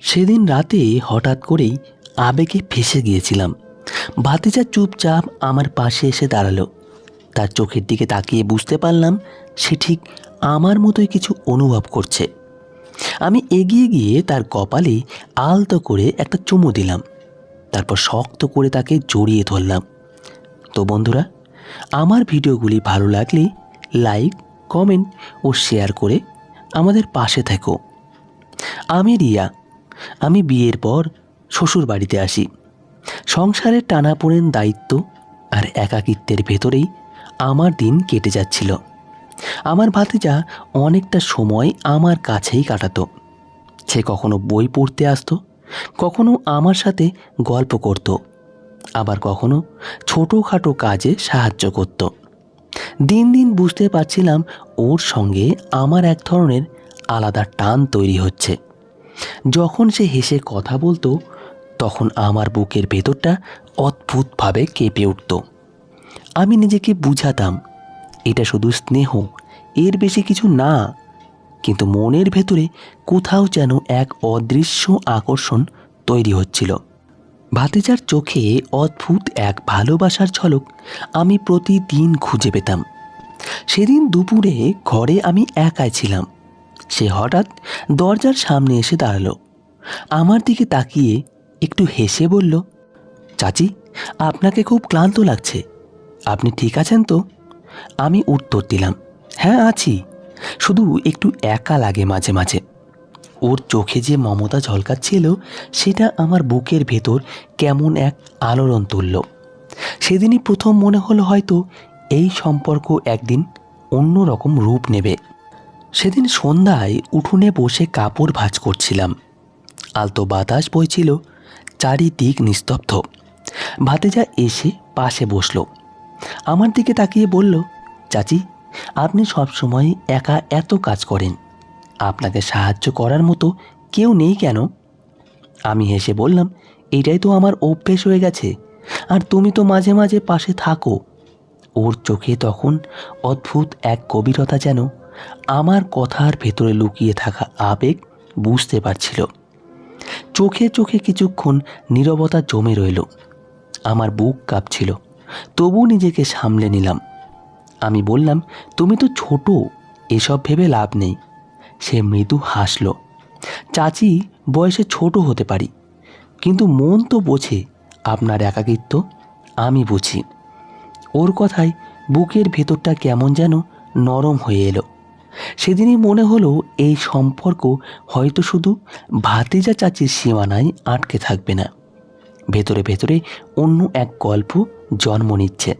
সেদিন রাতে হঠাৎ করেই আবেগে ফেসে গিয়েছিলাম। ভাতিজা চুপচাপ আমার পাশে এসে দাঁড়াল। তার চোখের দিকে তাকিয়ে বুঝতে পারলাম সে ঠিক আমার মতোই কিছু অনুভব করছে। আমি এগিয়ে গিয়ে তার কপালে আলতো করে একটা চুমু দিলাম। তারপর শক্ত করে তাকে জড়িয়ে ধরলাম। তো বন্ধুরা, আমার ভিডিওগুলি ভালো লাগলে লাইক, কমেন্ট ও শেয়ার করে আমাদের পাশে থেকো। আমি রিয়া আমি বিয়ের পর শ্বশুর বাড়িতে আসি। সংসারের টানাপোড়েন দায়িত্ব আর একাকিত্বের ভেতরেই আমার দিন কেটে যাচ্ছিল। আমার ভাতিজা অনেকটা সময় আমার কাছেই কাটাতো। সে কখনো বই পড়তে আসতো, কখনো আমার সাথে গল্প করত, আবার কখনো ছোটোখাটো কাজে সাহায্য করত। দিন দিন বুঝতে পারছিলাম ওর সঙ্গে আমার এক ধরনের আলাদা টান তৈরি হচ্ছে। যখন সে হেসে কথা বলতো, তখন আমার বুকের ভেতরটা অদ্ভুতভাবে কেঁপে উঠত। আমি নিজেকে বুঝাতাম, এটা শুধু স্নেহ, এর বেশি কিছু না, কিন্তু মনের ভেতরে কোথাও যেন এক অদৃশ্য আকর্ষণ তৈরি হচ্ছিল। ভাতিজার চোখে অদ্ভুত এক ভালোবাসার ঝলক আমি প্রতিদিন খুঁজে পেতাম। সেদিন দুপুরে ঘরে আমি একাই ছিলাম। সে হঠাৎ দরজার সামনে এসে দাঁড়াল। আমার দিকে তাকিয়ে একটু হেসে বলল, চাচি, আপনাকে খুব ক্লান্ত লাগছে। আপনি ঠিক আছেন তো? আমি উত্তর দিলাম হ্যাঁ আছি। শুধু একটু একা লাগে মাঝে মাঝে। ওর চোখে যে মমতা ঝলকাচ্ছিল, সেটা আমার বুকের ভেতর কেমন এক আলোড়ন তুলল। সেদিনই প্রথম মনে হলো হয়তো এই সম্পর্ক একদিন অন্য রকম রূপ নেবে। সেদিন সন্ধ্যায় উঠোনে বসে কাপড় ভাঁজ করছিলাম। আলতো বাতাস বইছিল, চারিদিক নিস্তব্ধ। ভাতেজা এসে পাশে বসল। আমার দিকে তাকিয়ে বলল, চাচি, আপনি সবসময় একা এত কাজ করেন। আপনাকে সাহায্য করার মতো কেউ নেই কেন? আমি হেসে বললাম এটাই তো আমার অভ্যেস হয়ে গেছে। আর তুমি তো মাঝে মাঝে পাশে থাকো। ওর চোখে তখন অদ্ভুত এক গভীরতা যেন আমার কথার ভেতরে লুকিয়ে থাকা আবেগ বুঝতে পারছিল। চোখে চোখে কিছুক্ষণ নীরবতা জমে রইল। আমার বুক কাঁপছিল। তবু নিজেকে সামলে নিলাম। আমি বললাম, তুমি তো ছোট, এসব ভেবে লাভ নেই। সে মৃদু হাসল। চাচি, বয়সে ছোট হতে পারি, কিন্তু মন তো বোঝে আপনার একাকিত্ব, আমি বুঝি। ওর কথায় বুকের ভেতরটা কেমন যেন নরম হয়ে এলো। সেদিনই মনে হলো এই সম্পর্ক হয়তো শুধু ভাতিজা চাচির সীমানায় আটকে থাকবে না। ভেতরে ভেতরে অন্য এক গল্প জন্ম নিচ্ছে।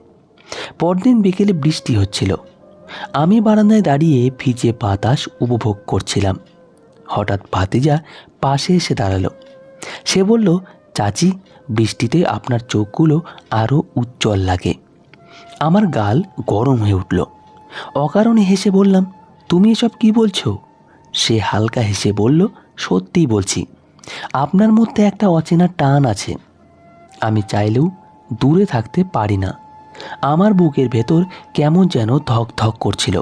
পরদিন বিকেলে বৃষ্টি হচ্ছিল। আমি বারান্দায় দাঁড়িয়ে ভিজে বাতাস উপভোগ করছিলাম। হঠাৎ ভাতিজা পাশে এসে দাঁড়াল। সে বলল, চাচি, বৃষ্টিতে আপনার চোখগুলো আরও উজ্জ্বল লাগে। আমার গাল গরম হয়ে উঠল। অকারণে হেসে বললাম তুমি এসব কি বলছো? সে হালকা হেসে বলল, সত্যিই বলছি। আপনার মধ্যে একটা অচেনা টান আছে। আমি চাইলেও দূরে থাকতে পারি না। আমার বুকের ভেতর কেমন যেন ধক ধক করছিল।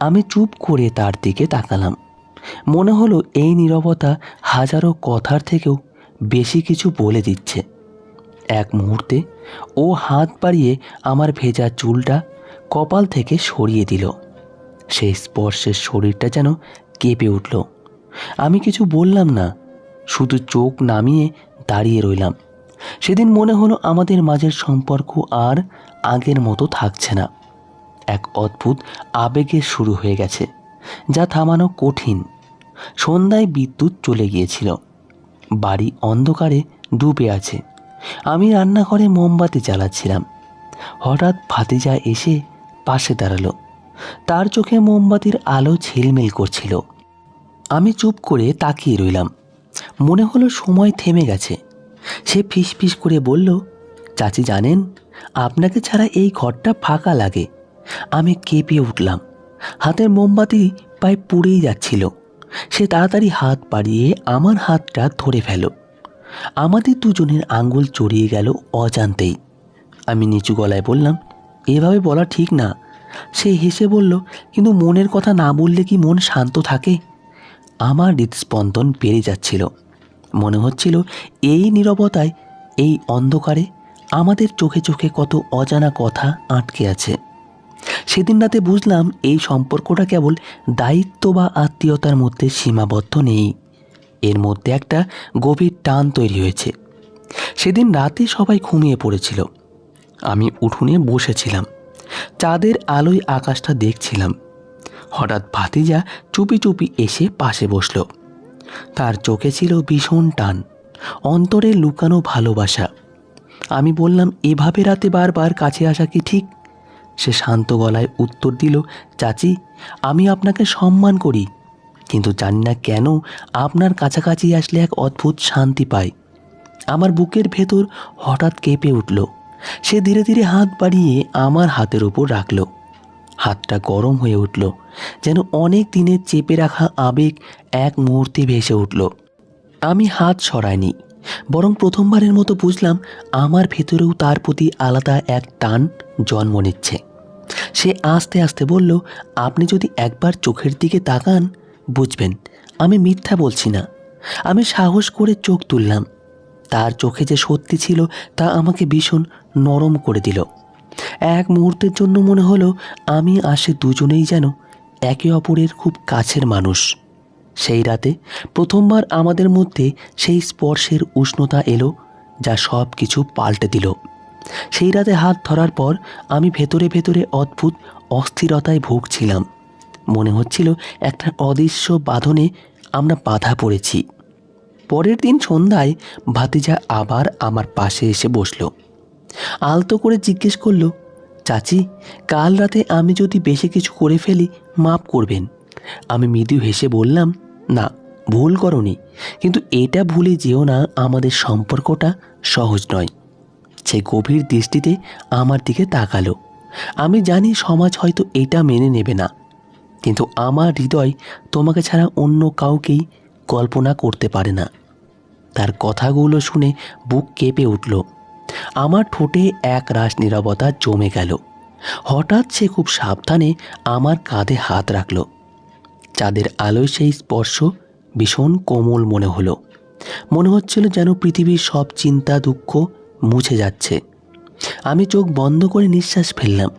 আমি চুপ করে তার দিকে তাকালাম। মনে হলো এই নীরবতা হাজারো কথার থেকেও বেশি কিছু বলে দিচ্ছে। এক মুহূর্তে ও হাত বাড়িয়ে আমার ভেজা চুলটা কপাল থেকে সরিয়ে দিল। সেই স্পর্শের শরীরটা যেন কেঁপে উঠল। আমি কিছু বললাম না, শুধু চোখ নামিয়ে দাঁড়িয়ে রইলাম। সেদিন মনে হলো আমাদের মাঝের সম্পর্ক আর আগের মতো থাকছে না। এক অদ্ভুত আবেগে শুরু হয়ে গেছে, যা থামানো কঠিন। সন্ধ্যায় বিদ্যুৎ চলে গিয়েছিল। বাড়ি অন্ধকারে ডুবে আছে। আমি রান্নাঘরে মোমবাতি জ্বালাচ্ছিলাম। হঠাৎ ভাতিজা এসে পাশে দাঁড়াল। তার চোখে মোমবাতির আলো ঝিলমিল করছিল। আমি চুপ করে তাকিয়ে রইলাম। মনে হলো সময় থেমে গেছে। সে ফিস ফিস করে বলল, চাচি জানেন, আপনাকে ছাড়া এই ঘরটা ফাঁকা লাগে। আমি কেঁপে উঠলাম। হাতের মোমবাতি প্রায় পুড়েই যাচ্ছিল। সে তাড়াতাড়ি হাত পাড়িয়ে আমার হাতটা ধরে ফেল। আমাদের দুজনের আঙ্গুল চড়িয়ে গেল অজান্তেই। আমি নিচু গলায় বললাম, এভাবে বলা ঠিক না। সে হেসে বলল, কিন্তু মনের কথা না বললে কি মন শান্ত থাকে? আমার হৃদস্পন্দন বেড়ে যাচ্ছিল। মনে হচ্ছিল এই নীরবতায়, এই অন্ধকারে আমাদের চোখে চোখে কত অজানা কথা আটকে আছে। সেদিন রাতে বুঝলাম এই সম্পর্কটা কেবল দায়িত্ব বা আত্মীয়তার মধ্যে সীমাবদ্ধ নেই। এর মধ্যে একটা গভীর টান তৈরি হয়েছে। সেদিন রাতে সবাই ঘুমিয়ে পড়েছিল। আমি উঠোনে বসেছিলাম। চাঁদের আলোয় আকাশটা দেখছিলাম। হঠাৎ ভাতিজা চুপি চুপি এসে পাশে বসল। তার চোখে ছিল ভীষণ টান, অন্তরে লুকানো ভালোবাসা। আমি বললাম, এভাবে রাতে বারবার কাছে আসা কি ঠিক? সে শান্ত গলায় উত্তর দিল, চাচি, আমি আপনাকে সম্মান করি, কিন্তু জানি না কেন আপনার কাছাকাছি আসলে এক অদ্ভুত শান্তি পাই। আমার বুকের ভেতর হঠাৎ কেঁপে উঠল। সে ধীরে ধীরে হাত বাড়িয়ে আমার হাতের ওপর রাখল। হাতটা গরম হয়ে উঠল, যেন অনেক দিনের চেপে রাখা আবেগ এক মুহূর্তে ভেসে উঠল। আমি হাত সরাইনি, বরং প্রথমবারের মতো বুঝলাম আমার ভেতরেও তার প্রতি আলাদা এক টান জন্ম নিচ্ছে। সে আস্তে আস্তে বলল, আপনি যদি একবার চোখের দিকে তাকান, বুঝবেন, আমি মিথ্যা বলছি না। আমি সাহস করে চোখ তুললাম তার চোখে যে সত্যি ছিল তা আমাকে ভীষণ নরম করে দিল। এক মুহূর্তের জন্য মনে হলো আমি আসে দুজনেই যেন একে অপরের খুব কাছের মানুষ। সেই রাতে প্রথমবার আমাদের মধ্যে সেই স্পর্শের উষ্ণতা এলো যা সব কিছু পাল্টে দিল। সেই রাতে হাত ধরার পর আমি ভেতরে ভেতরে অদ্ভুত অস্থিরতায় ভুগছিলাম। মনে হচ্ছিল একটা অদৃশ্য বাঁধনে আমরা বাধা পড়েছি। পরের দিন সন্ধ্যায় ভাতিজা আবার আমার পাশে এসে বসল। আলতো করে জিজ্ঞেস করল, চাচি, কাল রাতে আমি যদি বেশি কিছু করে ফেলি, মাপ করবেন? আমি মৃদু হেসে বললাম, না, ভুল করনি। কিন্তু এটা ভুলে যেও না, আমাদের সম্পর্কটা সহজ নয়। সে গভীর দৃষ্টিতে আমার দিকে তাকালো। আমি জানি সমাজ হয়তো এটা মেনে নেবে না, কিন্তু আমার হৃদয় তোমাকে ছাড়া অন্য কাউকেই কল্পনা করতে পারে না। তার কথাগুলো শুনে বুক কেঁপে উঠল। আমার ঠোঁটে এক রাস নীরবতা জমে গেল। হঠাৎ সে খুব সাবধানে আমার কাঁধে হাত রাখল। চাঁদের আলোয় সেই স্পর্শ ভীষণ কোমল মনে হলো। মনে হচ্ছিল যেন পৃথিবীর সব চিন্তা দুঃখ মুছে যাচ্ছে। আমি চোখ বন্ধ করে নিঃশ্বাস ফেললাম।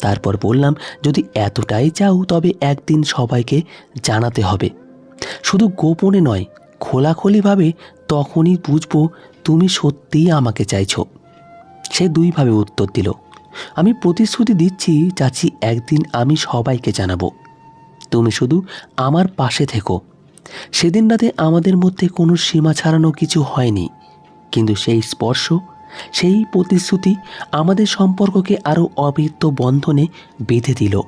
তারপর বললাম, যদি এতটাই চাও, তবে একদিন সবাইকে জানাতে হবে। শুধু গোপনে নয়, খোলাখুলিভাবে তখনই বুঝব তুমি সত্যিই আমাকে চাইছো। সে দুইভাবে উত্তর দিল। আমি প্রতিশ্রুতি দিচ্ছি চাচি একদিন আমি সবাইকে জানাব। তুমি শুধু আমার পাশে থেকো। সেদিন রাতে আমাদের মধ্যে কোনো সীমা ছাড়ানো কিছু হয়নি। কিন্তু সেই স্পর্শ, সেই প্রতিশ্রুতি আমাদের সম্পর্ককে আরও অবৃত্ত বন্ধনে বেঁধে দিল।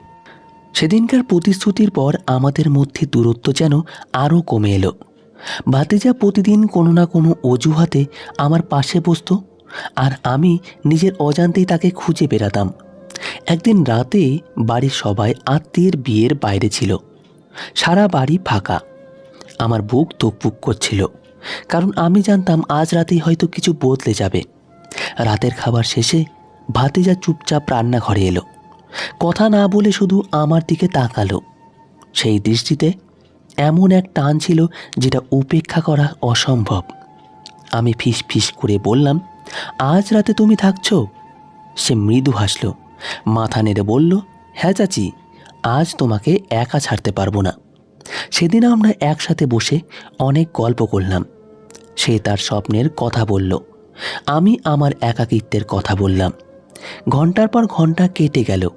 সেদিনকার প্রতিশ্রুতির পর আমাদের মধ্যে দূরত্ব যেন আরও কমে এলো। ভাতিজা প্রতিদিন কোনো না কোনো অজুহাতে আমার পাশে বসতো আর আমি নিজের অজান্তেই তাকে খুঁজে বেড়াতাম। একদিন রাতে বাড়ির সবাই আত্মীয়ের বিয়ের বাইরে ছিল। সারা বাড়ি ফাঁকা। আমার বুক ধুকপুক করছিল। কারণ আমি জানতাম আজ রাতেই হয়তো কিছু বদলে যাবে। রাতের খাবার শেষে ভাতিজা চুপচাপ রান্নাঘরে এলো। কথা না বলে শুধু আমার দিকে তাকালো। সেই দৃষ্টিতে এমন এক টান ছিল যেটা উপেক্ষা করা অসম্ভব। আমি ফিস ফিস করে বললাম, আজ রাতে তুমি থাকছো? সে মৃদু হাসল, মাথা নেড়ে বলল হ্যাঁ চাচি, আজ তোমাকে একা ছাড়তে পারব না। সেদিন আমরা একসাথে বসে অনেক গল্প করলাম। সে তার স্বপ্নের কথা বলল, আমি আমার একাকিত্বের কথা বললাম। ঘণ্টার পর ঘণ্টা কেটে গেল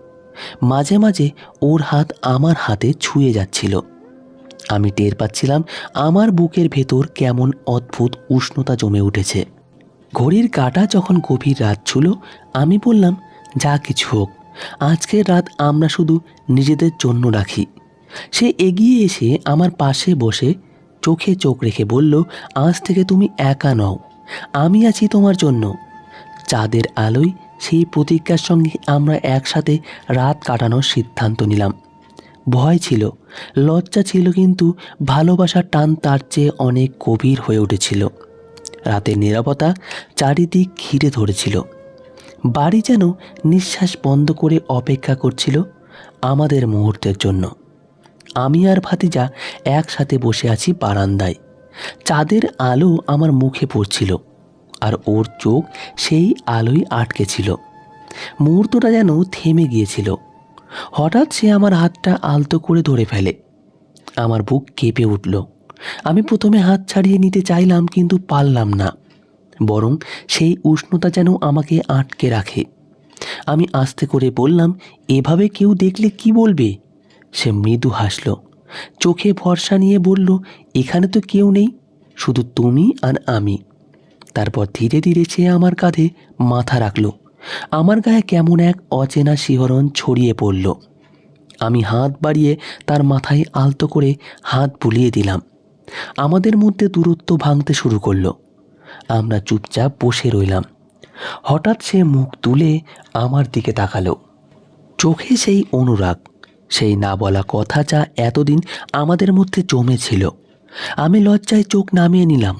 মাঝে মাঝে ওর হাত আমার হাতে ছুঁয়ে যাচ্ছিল। আমি টের পাচ্ছিলাম আমার বুকের ভেতর কেমন অদ্ভুত উষ্ণতা জমে উঠেছে। ঘড়ির কাঁটা যখন গভীর রাত ছিল, আমি বললাম, যা কিছু হোক, আজকের রাত আমরা শুধু নিজেদের জন্য রাখি। সে এগিয়ে এসে আমার পাশে বসে চোখে চোখ রেখে বলল, আজ থেকে তুমি একা নও, আমি আছি তোমার জন্য। চাঁদের আলোয় সেই প্রতিজ্ঞার সঙ্গে আমরা একসাথে রাত কাটানোর সিদ্ধান্ত নিলাম। ভয় ছিল, লজ্জা ছিল কিন্তু ভালোবাসার টান তার চেয়ে অনেক গভীর হয়ে উঠেছিল। রাতের নিরাপত্তা চারিদিক ঘিরে ধরেছিল। বাড়ি যেন নিঃশ্বাস বন্ধ করে অপেক্ষা করছিল আমাদের মুহূর্তের জন্য। আমি আর ভাতিজা একসাথে বসে আছি বারান্দায়। চাঁদের আলো আমার মুখে পড়ছিল। আর ওর চোখ সেই আলোয় আটকে ছিল। মুহূর্তটা যেন থেমে গিয়েছিল। হঠাৎ সে আমার হাতটা আলতো করে ধরে ফেলে। আমার বুক কেঁপে উঠল। আমি প্রথমে হাত ছাড়িয়ে নিতে চাইলাম কিন্তু পারলাম না। বরং সেই উষ্ণতা যেন আমাকে আটকে রাখে। আমি আস্তে করে বললাম, এভাবে কেউ দেখলে কি বলবে? সে মৃদু হাসল। চোখে ভরসা নিয়ে বলল, এখানে তো কেউ নেই। শুধু তুমি আর আমি। তারপর ধীরে ধীরে সে আমার কাঁধে মাথা রাখল। আমার গায়ে কেমন এক অচেনা শিহরণ ছড়িয়ে পড়ল। আমি হাত বাড়িয়ে তার মাথায় আলতো করে হাত বুলিয়ে দিলাম। আমাদের মধ্যে দূরত্ব ভাঙতে শুরু করল। আমরা চুপচাপ বসে রইলাম। হঠাৎ সে মুখ তুলে আমার দিকে তাকালো। চোখে সেই অনুরাগ, সেই না বলা কথা যা এতদিন আমাদের মধ্যে জমেছিল। আমি লজ্জায় চোখ নামিয়ে নিলাম।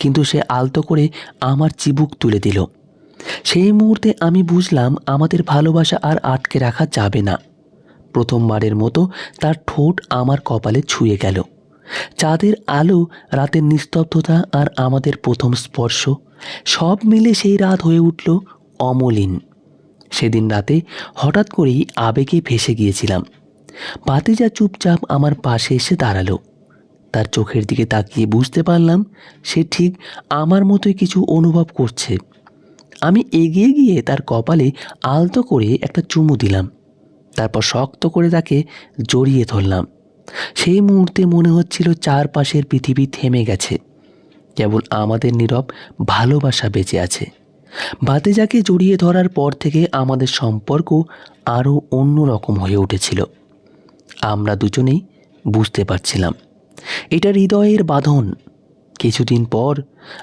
কিন্তু সে আলতো করে আমার চিবুক তুলে দিল। সেই মুহূর্তে আমি বুঝলাম আমাদের ভালোবাসা আর আটকে রাখা যাবে না। প্রথমবারের মতো তার ঠোঁট আমার কপালে ছুঁয়ে গেল। চাঁদের আলো, রাতের নিস্তব্ধতা আর আমাদের প্রথম স্পর্শ, সব মিলে সেই রাত হয়ে উঠল অমলিন। সেদিন রাতে হঠাৎ করেই আবেগে ভেসে গিয়েছিলাম। বাতিজা চুপচাপ আমার পাশে এসে দাঁড়াল। তার চোখের দিকে তাকিয়ে বুঝতে পারলাম সে ঠিক আমার মতোই কিছু অনুভব করছে। আমি এগিয়ে গিয়ে তার কপালে আলতো করে একটা চুমু দিলাম, তারপর শক্ত করে তাকে জড়িয়ে ধরলাম। সেই মুহূর্তে মনে হচ্ছিল চারপাশের পৃথিবী থেমে গেছে, কেবল আমাদের নীরব ভালোবাসা বেঁচে আছে। ভাতেজাকে জড়িয়ে ধরার পর থেকে আমাদের সম্পর্ক আরও অন্যরকম হয়ে উঠেছিল। আমরা দুজনেই বুঝতে পারছিলাম। এটা হৃদয়ের বাঁধন। কিছুদিন পর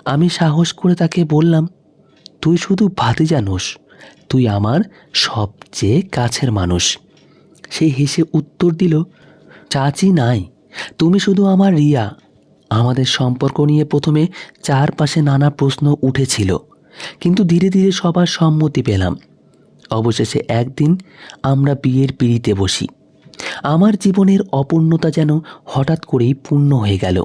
আমি সাহস করে তাকে বললাম, তুই শুধু ভাতে জানোস তুই আমার সবচেয়ে কাছের মানুষ। সে হেসে উত্তর দিল, চাচি নাই, তুমি শুধু আমার রিয়া। আমাদের সম্পর্ক নিয়ে প্রথমে চারপাশে নানা প্রশ্ন উঠেছিল, কিন্তু ধীরে ধীরে সবার সম্মতি পেলাম। অবশেষে একদিন আমরা বিয়ের পিড়িতে বসি। আমার জীবনের অপূর্ণতা যেন হঠাৎ করেই পূর্ণ হয়ে গেল।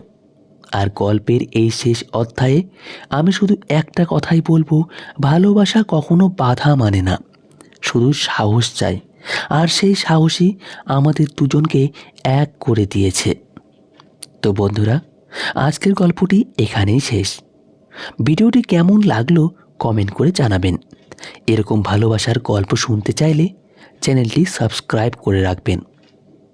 আর গল্পের এই শেষ অধ্যায়ে আমি শুধু একটা কথাই বলব, ভালোবাসা কখনো বাধা মানে না। শুধু সাহস চাই। আর সেই সাহসই আমাদের দুজনকে এক করে দিয়েছে। তো বন্ধুরা, আজকের গল্পটি এখানেই শেষ। ভিডিওটি কেমন লাগল কমেন্ট করে জানাবেন। এরকম ভালোবাসার গল্প শুনতে চাইলে চ্যানেলটি সাবস্ক্রাইব করে রাখবেন।